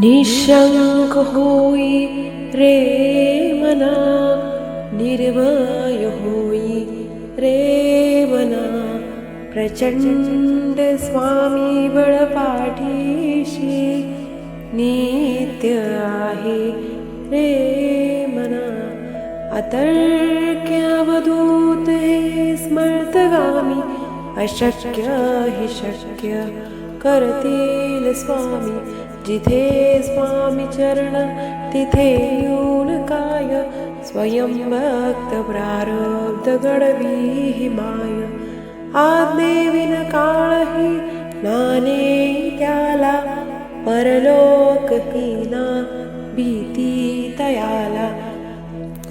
निशंक होई रे मना निर्भय होई रे मना। प्रचंड स्वामी बळपाठीशी नित्य आहे रे मना। अतर्क्यावधूत हे स्मर्तगामी अशक्य हि शक्य करतील स्वामी जिथे स्वामी चरण तिथे येऊन काय? स्वयं भक्त प्रारब्ध घडवी हि माय. आज्ञेविन काळही नाने त्याला. परलोक हीना भीती तयाला.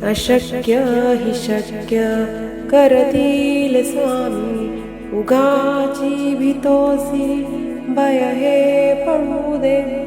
अशक्य हि शक्य करतील स्वामी. उगाची भीतोसी भय हे पडू दे.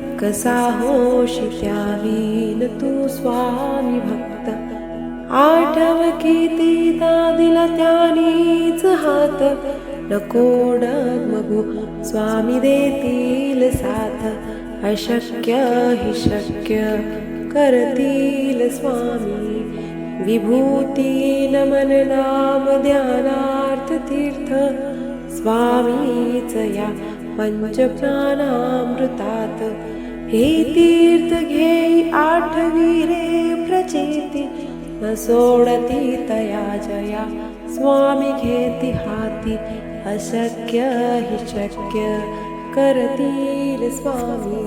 कसा होशी त्यावीन तू स्वामी भक्त? आठव किती दिला त्यानीच हात. नको मगू स्वामी देतील साथ. अशक्य हि शक्य करतील स्वामी. विभूती नमन नाम ध्यानार्थ तीर्थ. स्वामीच या पंचप्राणामृतात. हे तीर्थ घेई आठवी रे प्रचिती न सोडती तया जया स्वामी घेती हाती अशक्य हि शक्य करतील स्वामी.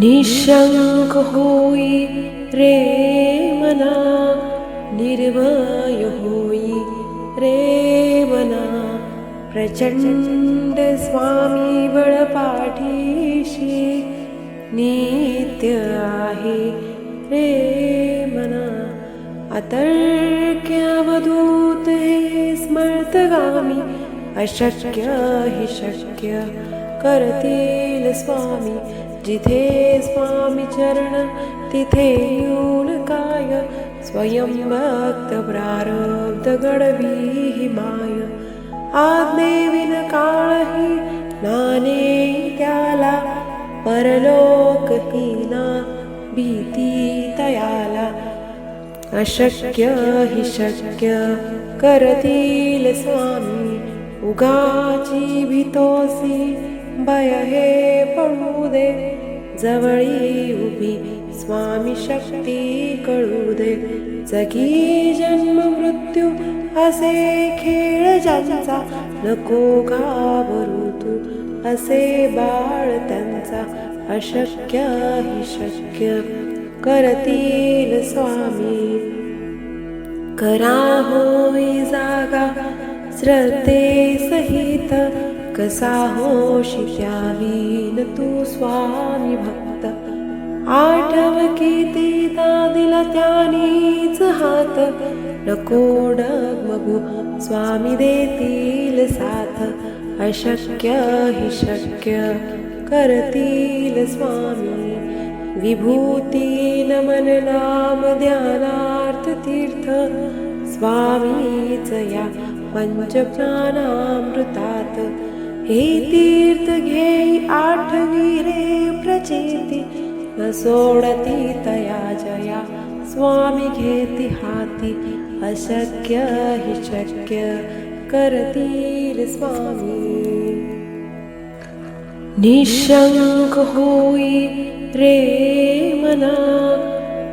निशंक होई रे मना प्रचंड स्वामी शी नित्य आहे रे मना. अतर्क्यावधूत हे स्मर्तगामी अशक्य हि शक्य करतील स्वामी. जिथे स्वामी चरण तिथे येऊन काय? स्वयं भक्त प्रारब्ध घडवी हि माय. आज्ञेविन काळही नाने त्याला परलोकहीना भीती तयाला अशक्य हि शक्य करतील स्वामी. उगाची भीतोसी भय हे पडू दे. जवळी उभी स्वामी शक्ती कळू दे. जगी जन्म मृत्यू असे खेळ ज्यांचा नको घाबरू तू. असे बाळ त्यांचा अशक्य हि शक्य. करतील स्वामी. करा होई जागा श्रद्धे सहित. कसा होशी त्यावीन तू स्वामी भक्त. आठव किती दिला त्यानीच हात. नको डगमगू स्वामी देतील साथ. अशक्य हि शक्य. करतील स्वामी. विभूती नमन नाम ध्यानार्थ तीर्थ. स्वामीच या पंचप्राणामृतात. हे तीर्थ घेई आठवी रे प्रचेती. न सोडती तया जया. स्वामी घेती हाती. अशक्य हि शक्य करतील स्वामी. निशंक होई रे मना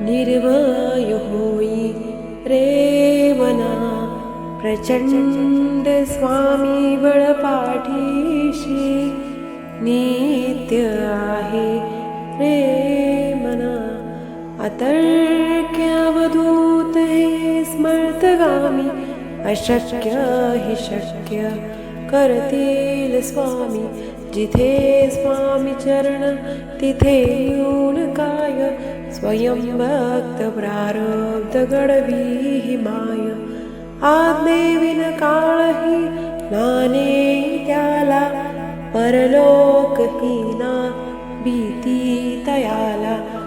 निर्भय होई रे मना। प्रचंड स्वामी बळपाठीशी नित्य आहे रे मना। अतर्क्यावधूत हे स्मर्तगामी अशक्य हि शक्य करतील स्वामी जिथे स्वामी चरण तिथे येऊन काय? स्वयं भक्त प्रारब्ध गडवी माय. आज्ञेविन काळही नाने त्याला. परलोक हीना भीती तयाला.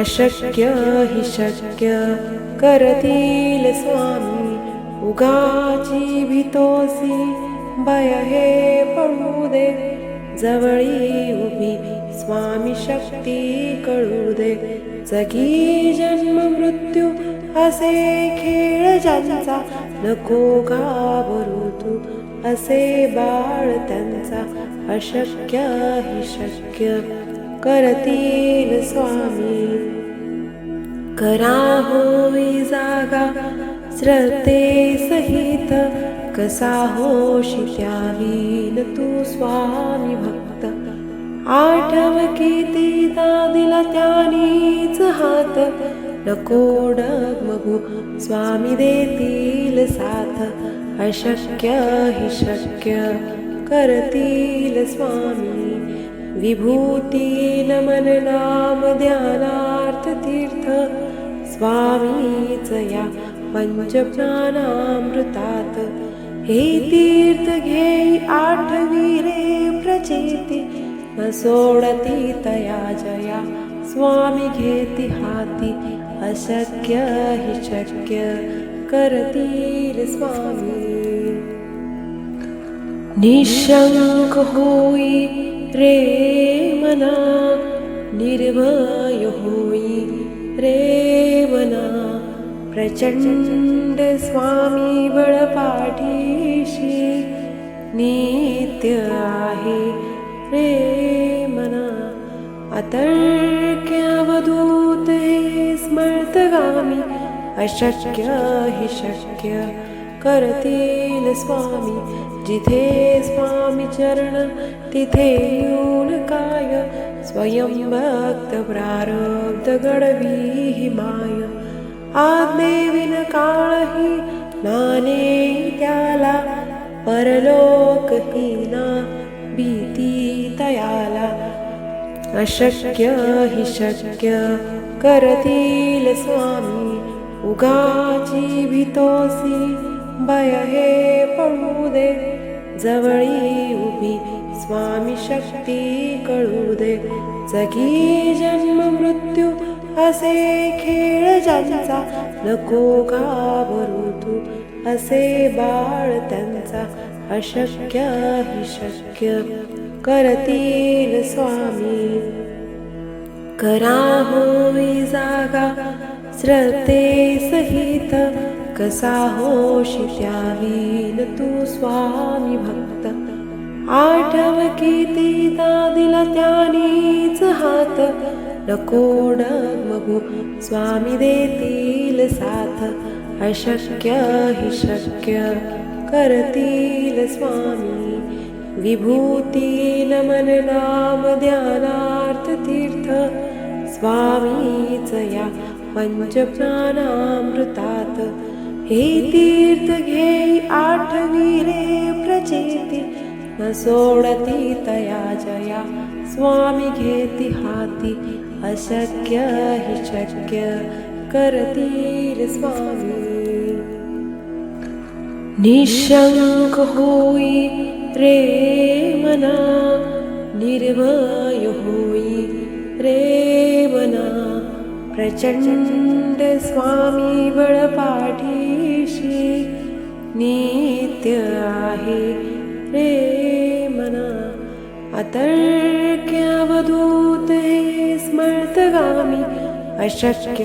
अशक्य हि शक्य करतील स्वामी. उगाची भीतोसी भय हे पडू दे. जवळी उभी स्वामी शक्ती कळू दे. जगी जन्म मृत्यू असे खेळ ज्यांचा नको घाबरू तू. असे बाळ त्यांचा अशक्य हि शक्य. करतील स्वामी. करा होई जागा श्रद्धे सहित कसा होशी त्यावीन तू स्वामी भक्त? आठव किती दिला त्यानीच हात. नको डगमगू स्वामी देतील साथ. अशक्य हि शक्य करतील स्वामी. विभूती नमन नाम ध्यानार्थ तीर्थ. स्वामीच या पंचप्राणामृतात. हे तीर्थ घे आठवी रे प्रचिती न सोडती तया जया स्वामी घेती हाती अशक्य हि शक्य करतील स्वामी. निशंक होई रे मना निर्भय होई रे मना प्रचंड स्वामी शी नित्य आहे रे मना। अतर्क्यावधूत हे स्मर्तगामी अशक्य हि शक्य करतील स्वामी। जिथे स्वामी चरण तिथे येऊन काय। स्वयं भक्त प्रारब्ध गडवी माय। आज्ञेविन काळही नाने त्याला परलोकहीना भीती तयाला अशक्य हि शक्य करतील स्वामी उगाची भीतोसी भय हे पडू दे जवळी उभी स्वामी शक्ती कळू दे जगी जन्म मृत्यू असे खेळ ज्यांचा नको घाबरू तू असे बाळ त्यांचा अशक्य हि शक्य करतील स्वामी. करा होई जागा श्रद्धे सहित कसा होशी त्यावीन तू स्वामी भक्त. आठव किती दिला त्यानीच हात नको डगमगू स्वामी देतील साथ. अशक्य हि शक्य करतील स्वामी. विभूतील मन नाम ध्यानार्थ तीर्थ. स्वामीच या पंचप्राणामृतात. हे तीर्थ घे आठवी रे न सोडती तया जया स्वामी घेती हाती. अशक्य हि शक्य करतील स्वामी. निशंक होयि रे मना निर्वाय होई रे मना। प्रचण्ड स्वामी बळपाठीशी नित्य आहे रे मना। अतर्क्यावधूत हे स्मर्तगामी अशक्य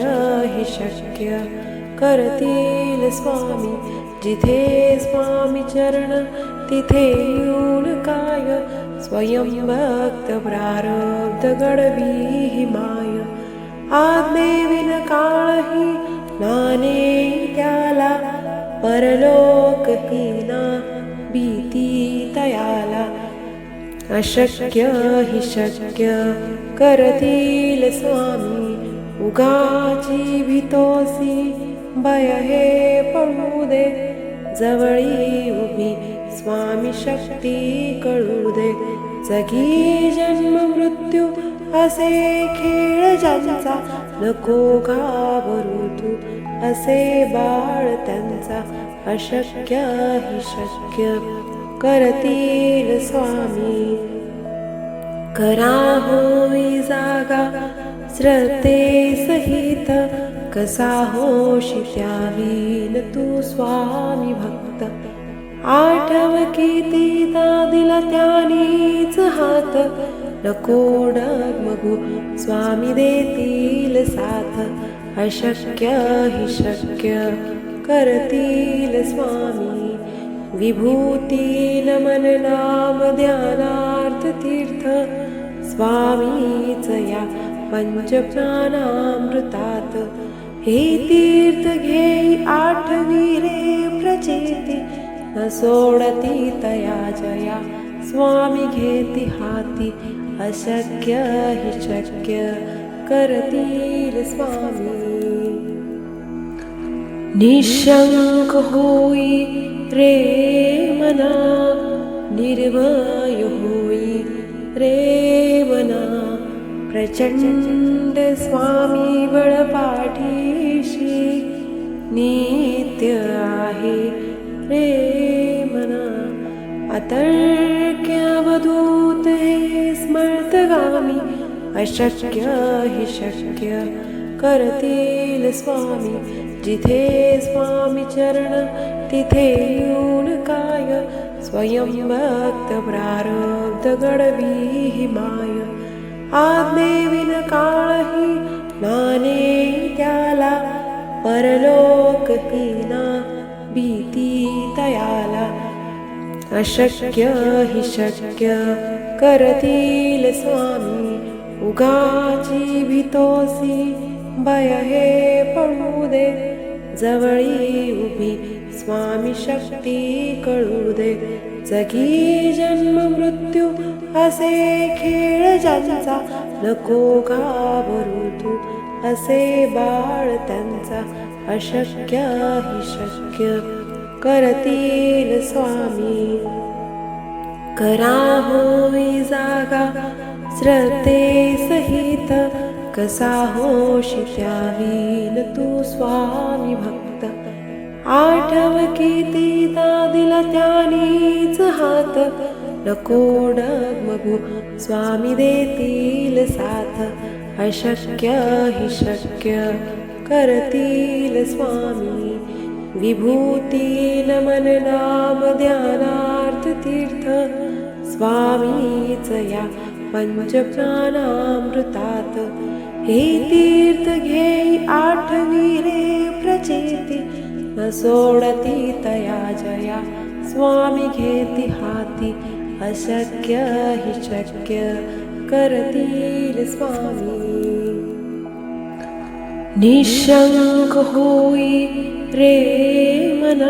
हि शक्य करतील स्वामी। जिथे स्वामी चरण तिथे येऊन काय? स्वयं भक्त प्रारब्ध गडवी माय. आज्ञेविन काळही नाने त्याला. परलोक हीना भीती तयाला. अशक्य हि शक्य करतील स्वामी. उगाची भीतोसी भय हे पडू दे. जवळी उभी स्वामी शक्ती कळू दे. जगी जन्म मृत्यू असे खेळ ज्यांचा. नको घाबरू तू असे बाळ त्यांचा. अशक्य हि शक्य करतील स्वामी. करा होई जागा श्रद्धे सहित कसा होशी त्यावीन तू स्वामी भक्त? आठव किती दिला त्यानीच हात. नको डगमगू स्वामी देतील साथ. अशक्य हि शक्य करतील स्वामी. विभूती नमन नाम ध्यानार्थ तीर्थ. स्वामीच या पंचप्राणामृतात. हे तीर्थ घे आठवी रे प्रचिती न सोडती तया जया स्वामी घेती हाती अशक्य हि शक्य करतील स्वामी. निशंक होई रे मना निर्भय होई रे मना प्रचंड स्वामी बळपाठीशी नित्य आहे रे मना. अतर्क्यावधूत हे स्मर्तगामी अशक्य हि शक्य करतील स्वामी. जिथे स्वामी चरण तिथे येऊन काय. स्वयं भक्त प्रारब्ध घडवी हि माय. आज्ञेविन काळही नाने त्याला परलोक भीती तयाला अशक्य हि शक्य करतील स्वामी. उगाची भीतोसी भय हे पडू दे. जवळी उभी स्वामी शक्ती कळू दे. जगी जन्म मृत्यू असे खेळ ज्यांचा नको घाबरू तू. असे बाळ त्यांचा अशक्य हि शक्य. करतील स्वामी. करा होई जागा श्रद्धे सहित. कसा हो शिक्यावीन तू स्वामी भक्त. आठव किती दिला त्यानीच हात. नको डगमगू स्वामी देतील साथ. अशक्य हि शक्य करतील स्वामी. विभूती नमन नाम ध्यानार्थ तीर्थ. स्वामीच या पंचप्राणामृतात. हे तीर्थ घे आठवी रे प्रचेती. न सोडती तया जया स्वामी घेती हाती. अशक्य हि शक्य करतील स्वामी. निशंक होई रे मना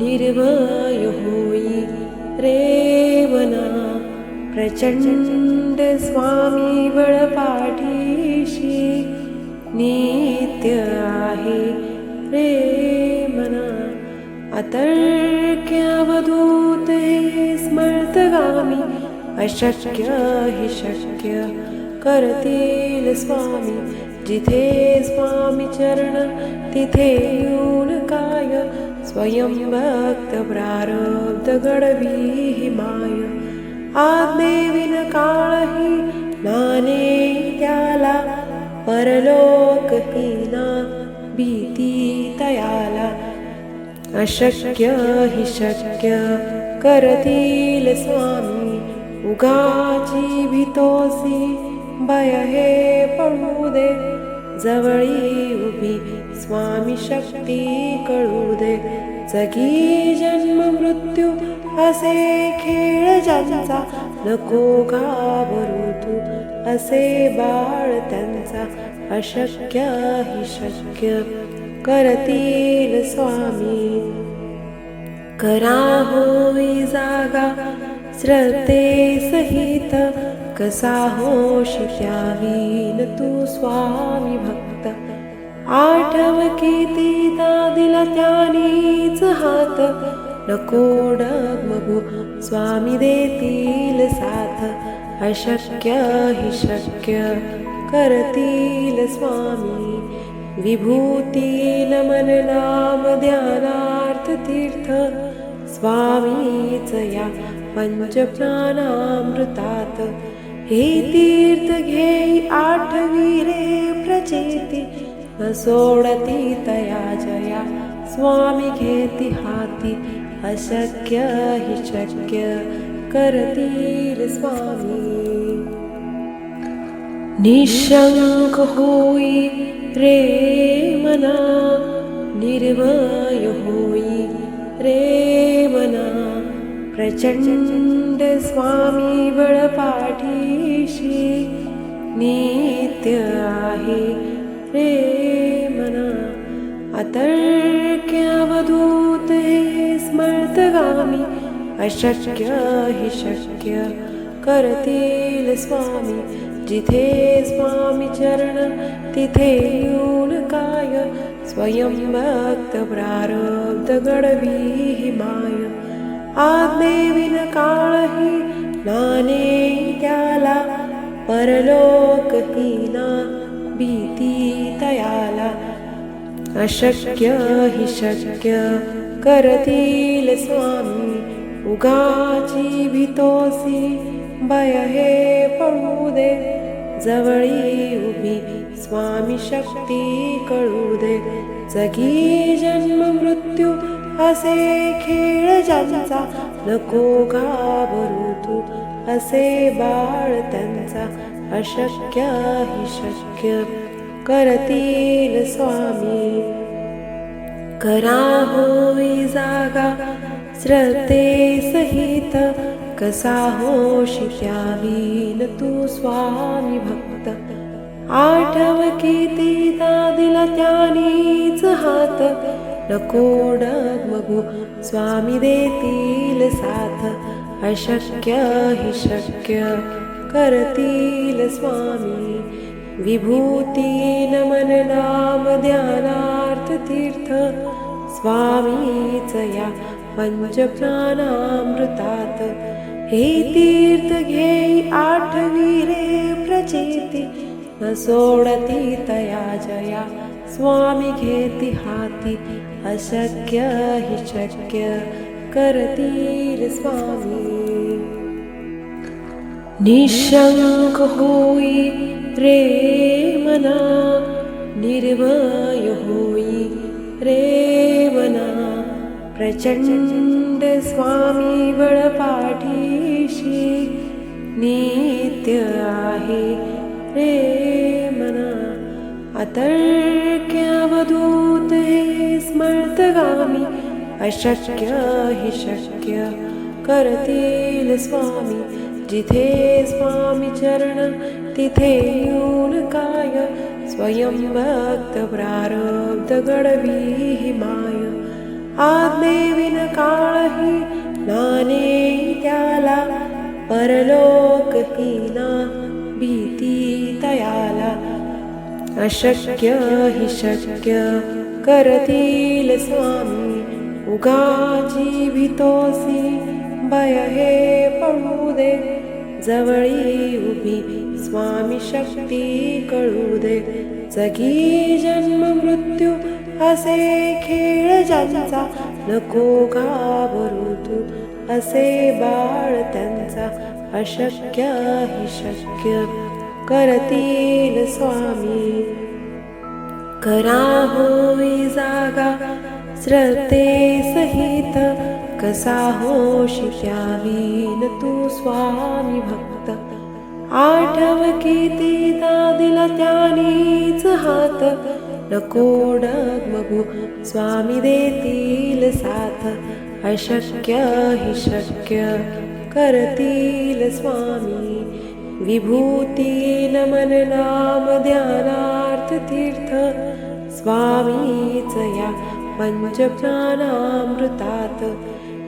निर्भय होई रे मना प्रचंड स्वामी बळपाठीशी नित्य आहे रे मना अतर्क्यावधूत हे स्मर्तगामी अशक्य हि शक्य करतील स्वामी जिथे स्वामी चरण तिथे येऊन काय? स्वयं भक्त प्रारब्ध घडवी हि माय आज्ञेविन काळही नाने त्याला. परलोक हिना भीती तयाला. अशक्य हि शक्य करतील स्वामी. उगाची भीतोसी भय हे पडू दे. जवळी उभी स्वामी शक्ती कळू दे. जगी जन्म मृत्यू असे खेळ ज्यांचा नको घाबरू तू. असे बाळ त्यांचा अशक्य हि शक्य. करतील स्वामी. करा होई जागा श्रद्धे सहित. कसा होशी त्यावीन तू स्वामी भक्त? आठव किती दिला त्यानीच हात. नको डगमगू स्वामी देतील साथ. अशक्य हि शक्य करतील स्वामी. विभूतीन मन नाम ध्यानार्थ तीर्थ. स्वामीच या पंचप्राणामृतात. हे तीर्थ घेई आठवी रे प्रचेती न सोडती तया जया स्वामी घेती हाती अशक्य हि शक्य करतील स्वामी. निशंक होई रे मना निर्भय होई रे मना प्रचंड स्वामी बळपाठी शी नित्य आहे. रे मना अतर्क्यावधूत हे स्मर्तगामी अशक्य हि शक्य करतील स्वामी. जिथे स्वामी चरण तिथे येऊन काय स्वयं भक्त प्रारब्ध गडवी माय. आज्ञेविन काळही नाने त्याला परलोक हीना भीती तयाला अशक्य हि शक्य करतील स्वामी. उगाची भीतोसी भय हे पळू दे. जवळी उभी स्वामी शक्ती कळू दे. जगी जन्म मृत्यू असे खेळ ज्यांचा नको घाबरू तू. असे बाळ त्यांचा अशक्य हि शक्य. करतील स्वामी. करा होई जागा श्रद्धे सहित. कसा होशी त्यावीन तू स्वामी भक्त. आठव किती दिला त्यानीच हात. नको डगमगू स्वामी देतील साथ. अशक्य हि शक्य करतील स्वामी. विभूतीन मन नाम ध्यानार्थ तीर्थ. स्वामीच या पंचप्राणामृतात. हे तीर्थ घेई आठवी रे प्रचिती. न सोडती तया जया स्वामी घेती हाती. अशक्य हि शक्य करतील स्वामी। निशंक होई रे मना निर्भय होई रे मना। प्रचंड स्वामी बळपाठीशी नित्य आहे रे मना। अतर्क्यावधूत हे स्मर्तगामी अशक्य हि शक्य करतील स्वामी. जिथे स्वामी चरण तिथे येऊन काय? स्वयं भक्त प्रारब्ध गडवी माय. आज्ञेविन काळही नाने त्याला. परलोक हीना भीती तयाला. अशक्य हि शक्य करतील स्वामी. उगा जीवितोसी भय हे पळू दे. जवळी उभी स्वामी शक्ती कळू दे. जगी जन्म मृत्यू असे खेळ ज्यांचा नको घाबरू तू. असे बाळ त्यांचा अशक्य हि शक्य करतील स्वामी. करा होई जागा श्रते सहित कसा होशी त्यावीन तू स्वामी भक्त? आठव किती दिला त्यानीच हात. नको डगमगू स्वामी देतील साथ. अशक्य हि शक्य करतील स्वामी. विभूती मन नाम ध्यानार्थ तीर्थ. स्वामीच या पञ्चप्राणामृतात्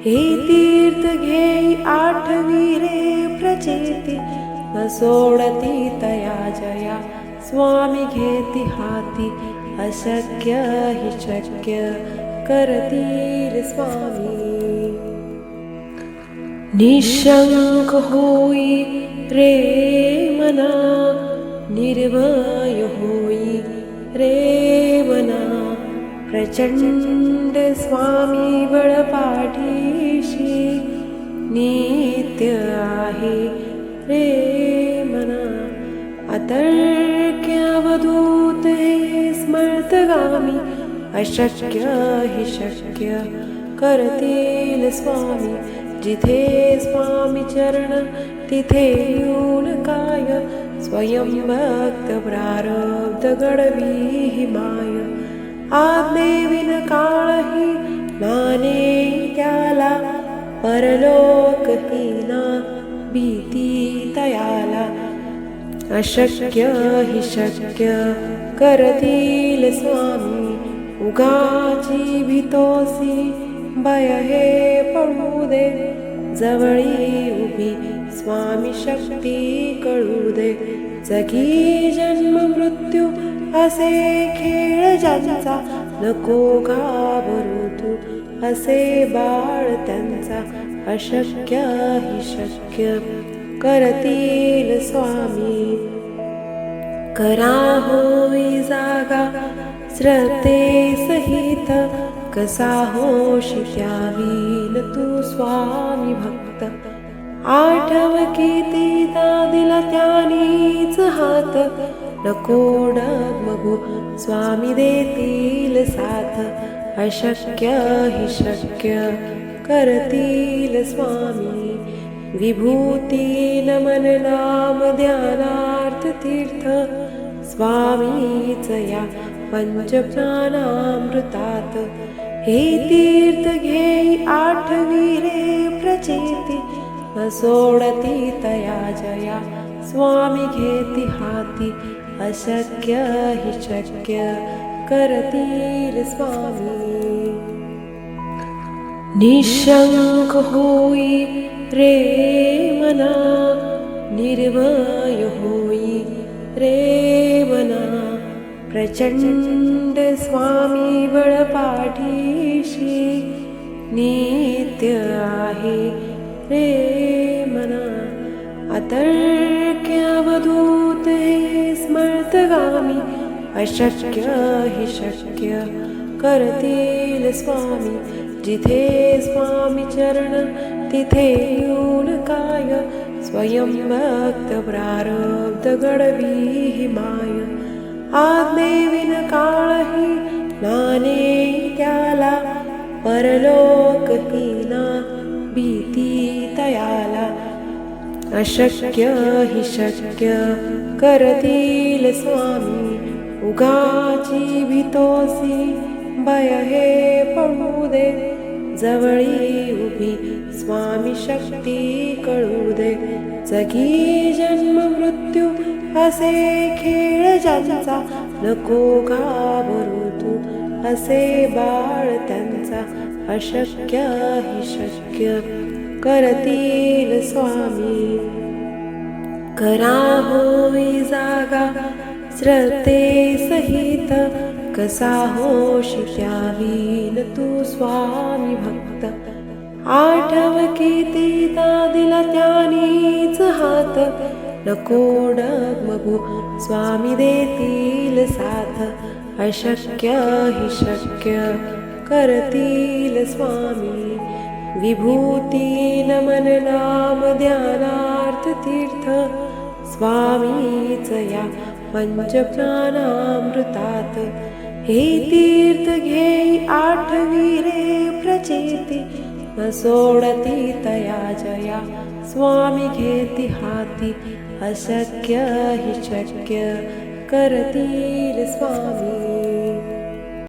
हे तीर्थ घे आठवीरे प्रचेति। न सोडति तया जया स्वामी घेति हाती। अशक्य हि शक्य करतीर स्वामी। निशंक होई रे मना निर्भय होई रे मना। प्रचंड स्वामी बळपाठीशी नित्य आहे रे मना. अतर्क्यावधूत हे स्मर्तगामी अशक्य हि शक्य करतील स्वामी. जिथे स्वामी चरण तिथे येऊन काय? स्वयं भक्त प्रारब्ध गडवी माय. आज्ञेविन काळही माने त्याला परलोक हिना भीती तयाला. अशक्य हि शक्य करतील स्वामी उगाची भीतोसी भय हे पडू दे. जवळी उभी स्वामी शक्ती कळू दे. जगी जन्म मृत्यू असे खेळ ज्यांचा नको घाबरू तू असे बाळ त्यांचा अशक्य हि शक्य करतील स्वामी. करा होई जागा श्रद्धे सहित कसा होशी त्यावीन तू स्वामी भक्त. आठव किती दिला त्यानीच हात नको डगमगू स्वामी देतील साथ अशक्य हि शक्य करतील स्वामी. विभूती नमन नाम ध्यानार्थ तीर्थ स्वामीच या पंचप्राणामृतात. हे तीर्थ घे आठवी रे प्रचेती न सोडती तया जया स्वामी घेती हाती. अशक्य हि शक्य करतिर् निःशङ्क होयि रे मना निर्वाय होयि रे मना। प्रचण्ड स्वामी वळपाटीशी नित्य आहे रे मना। अतर्क्यवधू स्मर्तगामी अशक्य हि शक्य. करतील स्वामी जिथे स्वामी चरण तिथे येऊन काय? स्वयं भक्त प्रारब्ध घडवी हि माय. आज्ञेविन काळही नाने त्याला परलोक अशक्य हि शक्य. करतील स्वामी उगाची भीतोसी. भय हे पडू दे जवळी उभी स्वामी शक्ती कळू दे. जगी जन्म मृत्यू असे खेळ ज्यांचा. नको घाबरू तू असे बाळ त्यांचा. अशक्य हि शक्य. करतील स्वामी. करा होई जागा श्रद्धे सहित. कसा होशी त्यावीन तू स्वामी भक्त. आठव किती दिला त्यानीच हात. नको डगमगू स्वामी देतील साथ. अशक्य हि शक्य करतील स्वामी. विभूतेन मननामध्यानार्थतीर्थ स्वामी जया पञ्चप्राणामृतात् हेतीर्थ घे आठवीरे प्रचेति न सोडति तया जया स्वामी घेतिहाति अशक्य हि शक्य करतीरे स्वामी।